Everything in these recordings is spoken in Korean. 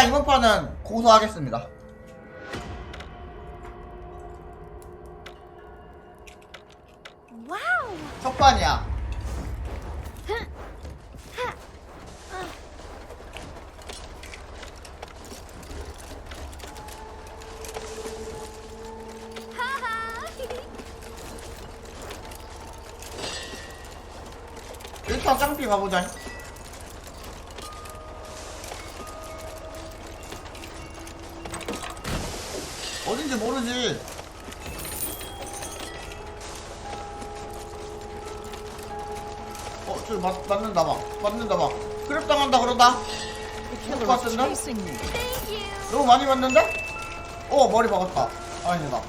일단 이번 판은 고소하겠습니다. 와우. 첫 판이야. 일단 쌍피 가보자. 어딘지 모르지. 어, 저기 맞, 맞는다 막. 맞는다 막. 크랩 당한다 그러다. Thank you. 너무 많이 맞는데? 어, 머리 박았다. 아니다.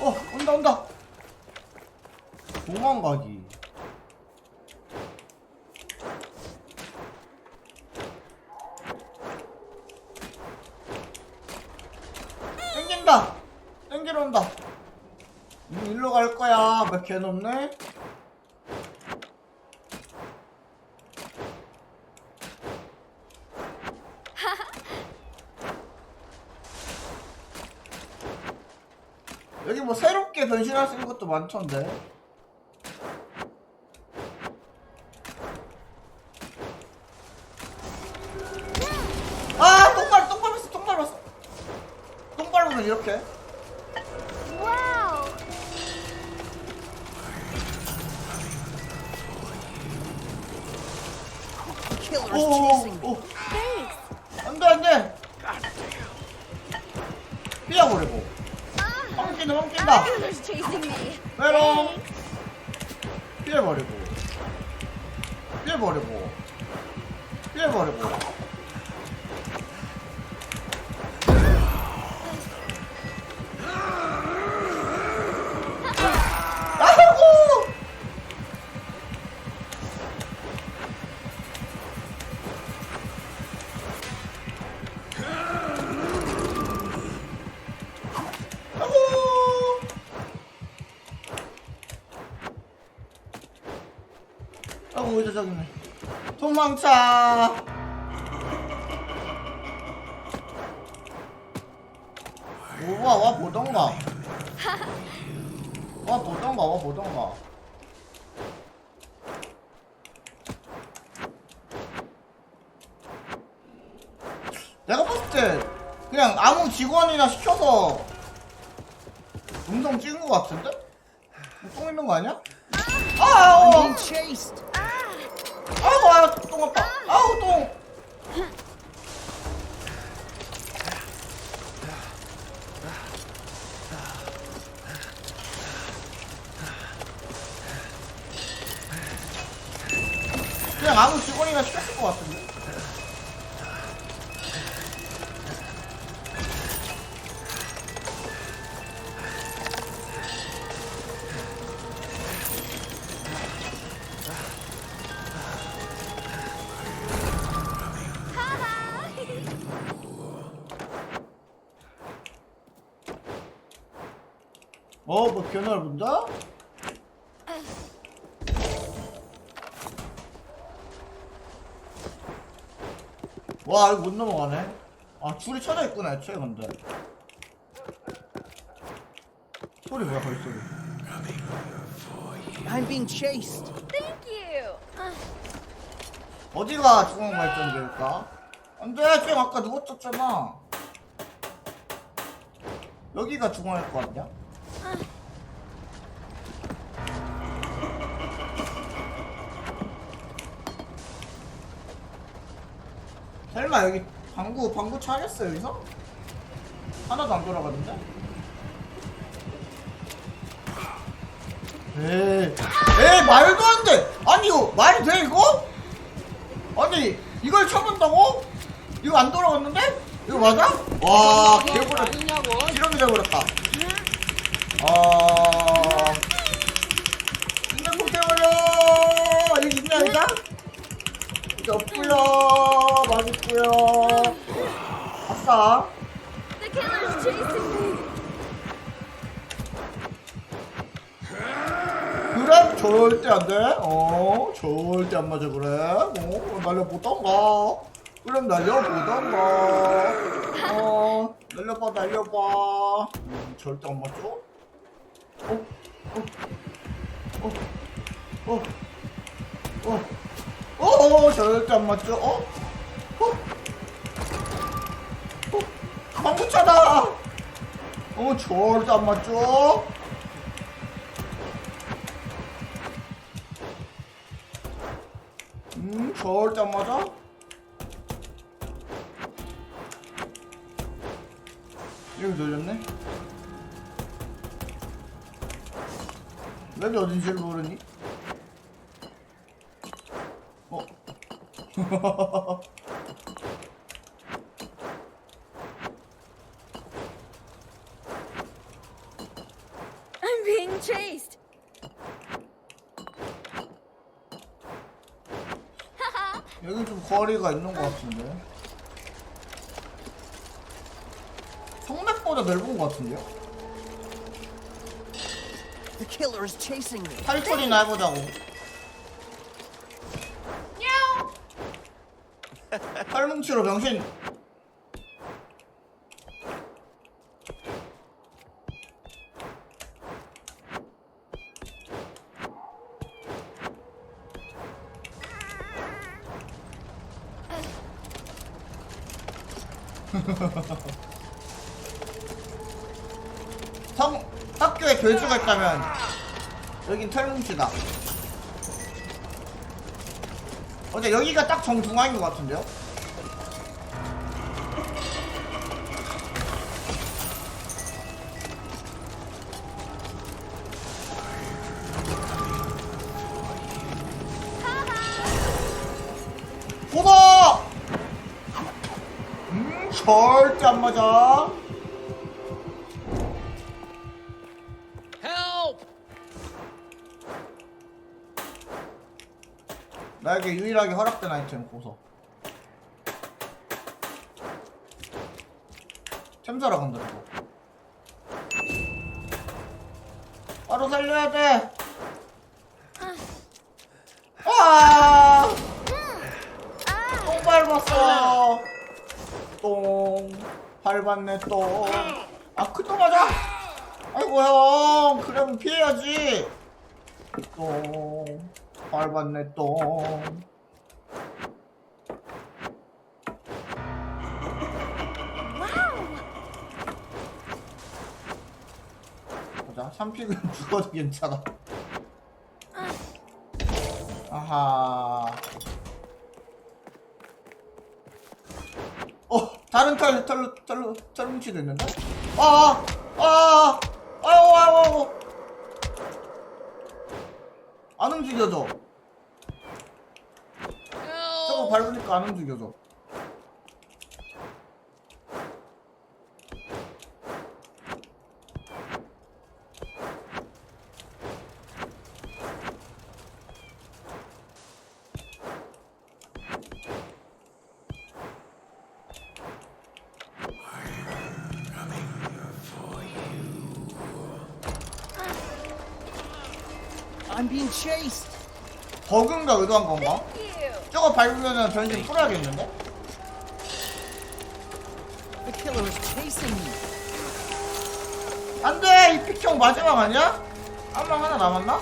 어, 온다, 온다. 도망가기. 땡긴다. 땡기러 온다. 음, 일로 갈 거야. 몇 개 넘네? 여기 뭐 새롭게 변신할 수 있는 것도 많던데. 도망쳐 오, 와, 와 보던가. 와 보던가 와 보던가. 내가 봤을 때 그냥 아무 직원이나 시켜서 음성 찍은 것 같은데? 똥 있는 거 아니야? I'm 아우 아우 아우 똥 아파 아우 똥. 그냥 아무 직원이나 시켰을 것 같은데 어, 뭐 견학을 본다? 와, 이거 못 넘어가네. 아, 줄이 쳐져 있구나, 애초에 근데. 소리 뭐야, 거기 소리. I'm being chased. Thank you. 어디가 중앙 발전기일까? 안 돼, 쟤 아까 누웠었잖아. 여기가 중앙일 거 같냐? 설마 여기 방구, 방구 차렸어, 여기서? 하나도 안 돌아가는데? 에이, 에이, 말도 안 돼! 아니, 이거, 말이 돼, 이거? 아니 이걸 쳐본다고? 이거 안 돌아갔는데? 이거 맞아? 와 개버려 실험이 돼버렸다 아 진짜 못해버려 이거 있냐 이거? 맛 있구요 아싸 The killer's chasing me. 그럼 절대 안 돼. 어, 절대 안 맞아 그래. 어, 날려보던가. 그럼 날려보던가. 어, 날려봐, 날려봐. 음, 절대 안 맞죠? 어, 어, 어, 어, 어, 어, 어, 절대 안 맞죠? 어, 어, 어, 방구차다. 어, 절대 안 맞죠? 음, 절대 안 맞아? 여기 놀렸네? 맵이 어딘지를 모르니? 어? I'm being chased. 여기 좀 거리가 있는 것 같은데 성맥보다 넓은 것 같은데요? The killer is chasing me. 탈출이나 해보자고 탈뭉치로 병신 성 학교에 교수가 있다면 여긴 털뭉치다 어제 여기가 딱 정중앙인 것 같은데요? 보다! 음, 절대 안 맞아. Help! 나에게 유일하게 허락된 아이템 보석. 템사라 간다 저거. 바로 살려야 돼. 아! 똥 밟았어. 똥 밟았네 똥. 아큰똥 맞아. 아이고 형 그러면 피해야지. 똥 밟았네 똥. 보자 3픽은 죽어도 괜찮아. 아하. 어, 다른 털, 털, 털, 털 뭉치도 있는데? 아, 아, 아유, 아유, 아유. 안 움직여져. 저거 밟으니까 안 움직여져. I'm being chased. 버그인가 의도한 건가? Thank you. 저거 밟으면은 전신 풀어야겠는데? The killer is chasing me. 안 돼! 이 픽형 마지막 아니야? 한명 하나 남았나?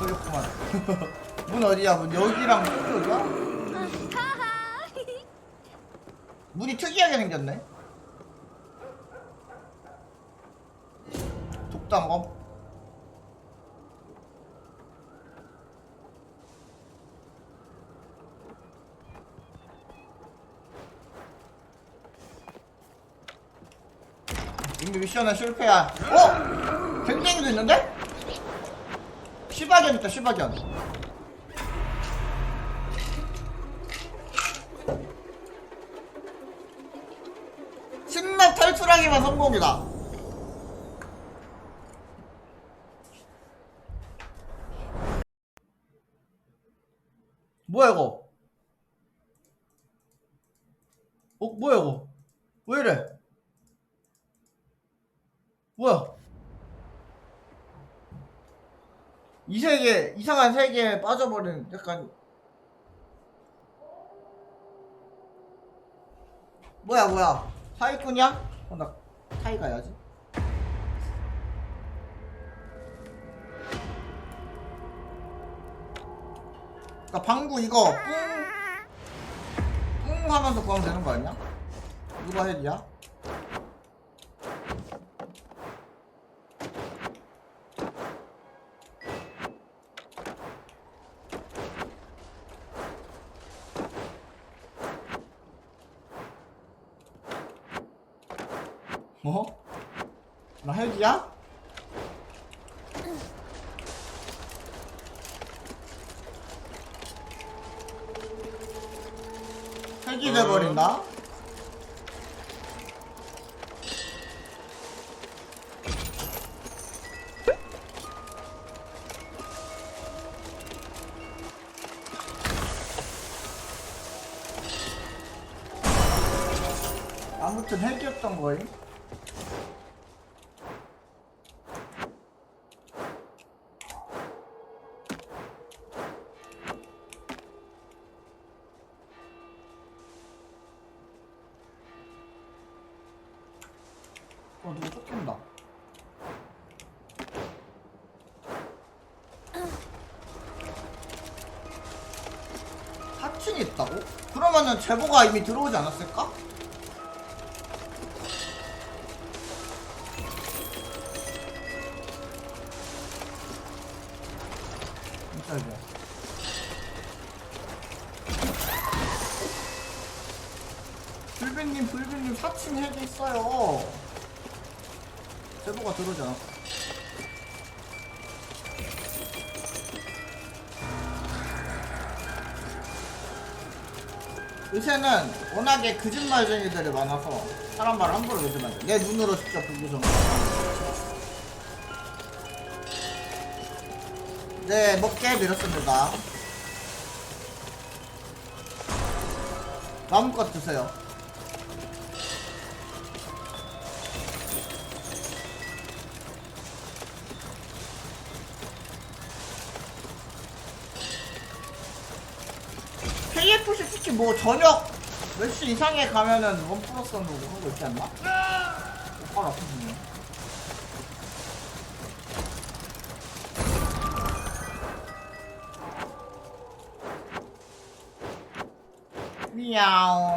들렸구만. 문 어디야? 문 여기랑? Haha. 문이 특이하게 생겼네. 독단검. 이미 미션은 실패야. 어? 갱쟁이도 있는데? 슈바견 있다 슈바견. 신맵 탈출하기만 성공이다. 뭐야 이거? 어 뭐야 이거? 왜 이래? 뭐야? 이 세계 이상한 세계에 빠져버린 약간 뭐야 뭐야 사기꾼이야? 어, 나 타이 가야지 그니까 방구 이거 뿡, 뿡 하면서 구하면 되는 거 아니야? 누가 헬이야? 아무튼 헬기였던 거임. 어 누구 쫓긴다 하층이 있다고? 그러면은 제보가 이미 들어오지 않았을까? 이거 불빈님 불빈님 4층 핵이 있어요 제보가 않았어 요새는 워낙에 거짓말쟁이들이 많아서 사람 말 함부로 믿으면 안 돼. 내 눈으로 직접 보고서. 네, 먹게 밀었습니다. 마음껏 드세요. KFC 특히 뭐 저녁 몇 시 이상에 가면은 원 플러스 원으로 하고 있지 않나? 오빠 아프네. 미야옹.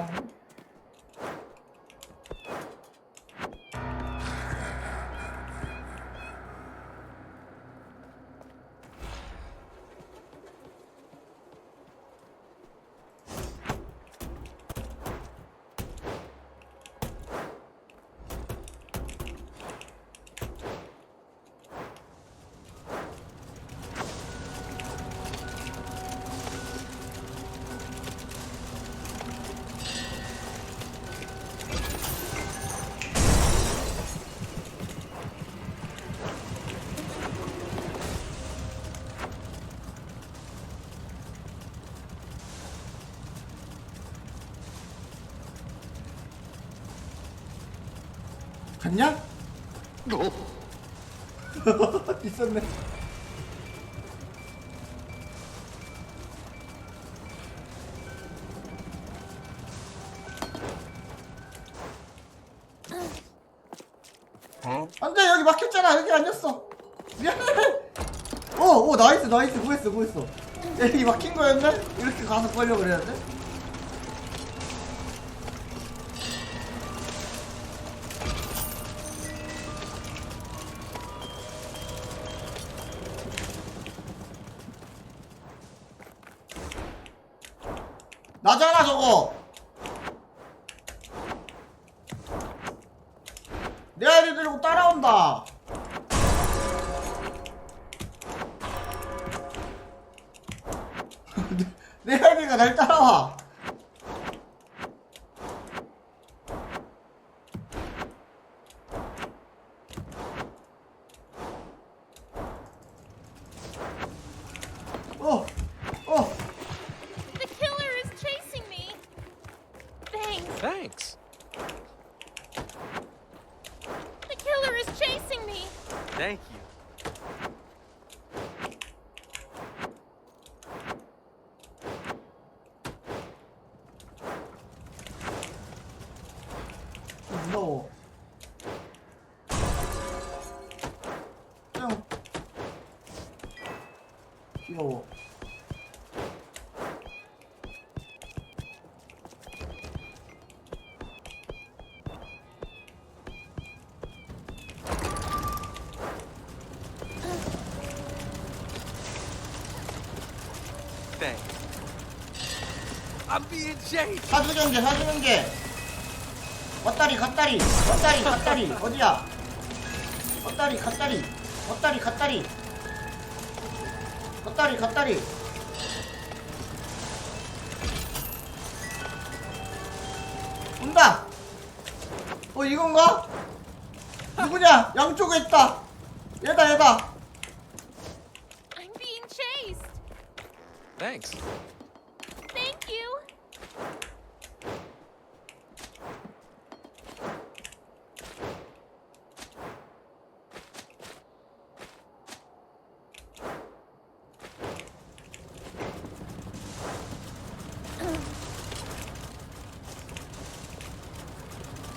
갔냐? 있었네. 안돼 여기 막혔잖아. 여기 아니었어. 미안해. 어오 나이스 나이스. 구했어 구했어. 여기 막힌 거였네? 이렇게 가서 걸려 그래야 돼 내 아이를 들고 따라온다. 내 아이가 날 따라와 Thanks. The killer is chasing me. Thank you. 무서워. 그냥 귀여워. Thanks. I'm being chased. 사주 경제, 사주 경제. 엇다리, 갓다리, 엇다리, 갓다리, 어디야? 엇다리, 갓다리, 엇다리, 갓다리. 엇다리, 갓다리. 온다! 어, 이건가? 누구냐? 양쪽에 있다! 얘다, 얘다! I'm being chased. Thanks. Thank you.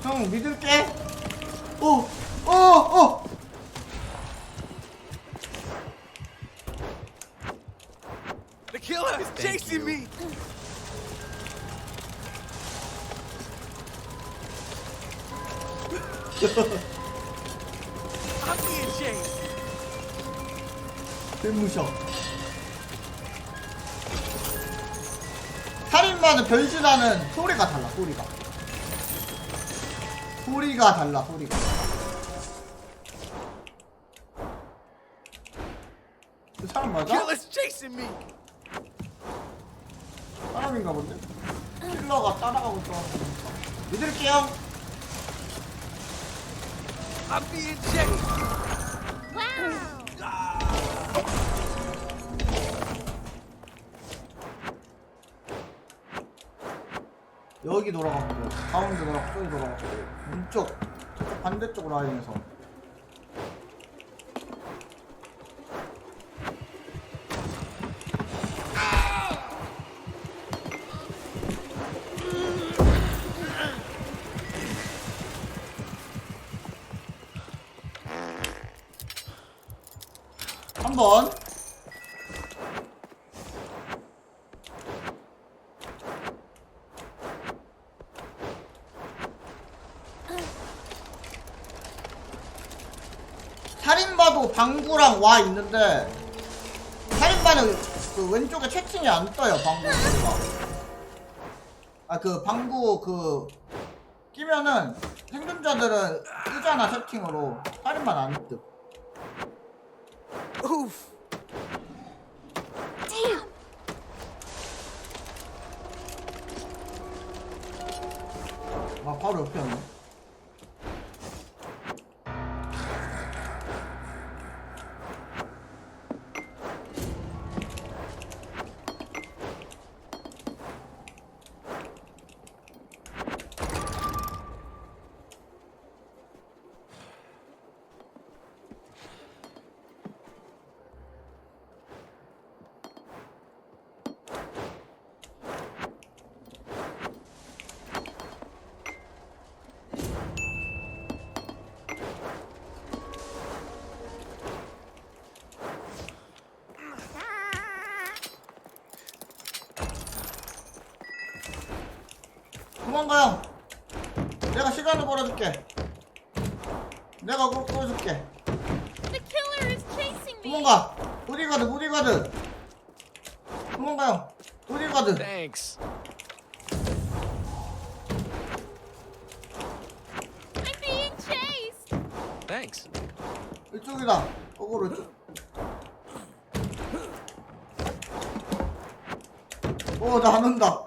형, 믿을게. 오, 오, 오! The killer is chasing me. I'm being chased. 개무셔. 살인마는 변신하는 소리가 달라, 소리가. 소리가 달라, 소리가. 그 사람 맞아? Killer's chasing me. 사람인가 본데? 킬러가 따라가고 있어. 믿을게요. Chased. Wow. 여기 돌아갔고, 가운데 돌아갔고, 저기 돌아갔고, 왼쪽, 저쪽 반대쪽 라인에서. 살인마도 방구랑 와 있는데 살인마는 그 왼쪽에 채팅이 안 떠요 방구 소리가 아그 방구 그 끼면은 생존자들은 뜨잖아 채팅으로 살인마는 안 뜨. Oof. Damn. 아 바로 옆에 있네 도망가요. 내가 시간을 벌어줄게. 내가 그걸 끌어줄게. The killer is chasing me. 도망가. 보디가드 보디가드 도망가요. 보디가드 Thanks. I'm being chased. Thanks. 이쪽이다. 거꾸로 이쪽. 오나 안 온다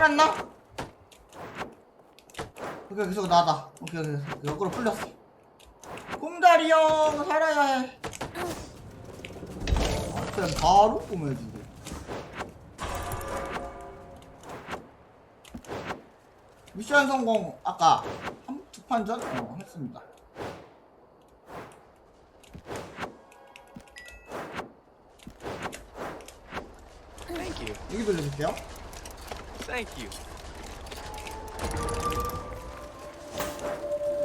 살았나? 오케이 계속 나다. 오케이 오케이 역으로 풀렸어. 곰다리 형 살아야 해. 아, 그냥 바로 꾸며주고. 미션 성공 아까 한 두 판전 어, 했습니다. Thank you. 여기 돌려줄게요. Thank you.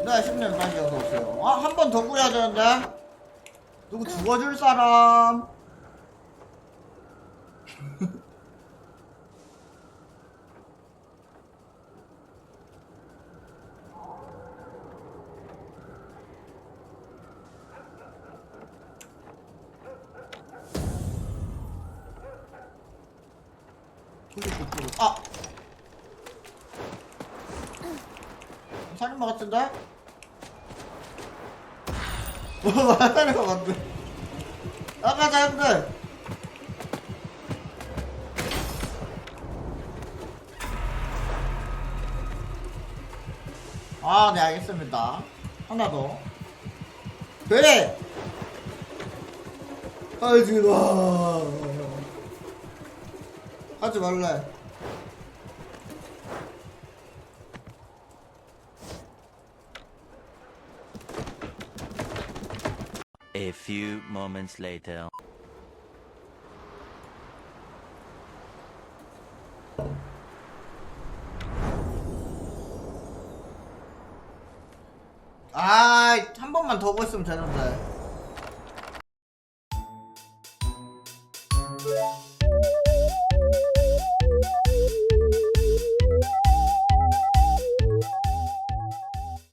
네, 10년 다시 어서 오세요. 아, 한 번 더 구해야 되는데. 누구 죽어줄 사람? 아! 살인마 같은데? 뭐 말하는 거 같네. 나가자 형들. 아, 네 알겠습니다. 하나 더. 그래. 하지 마. 하지 말래. Few moments later.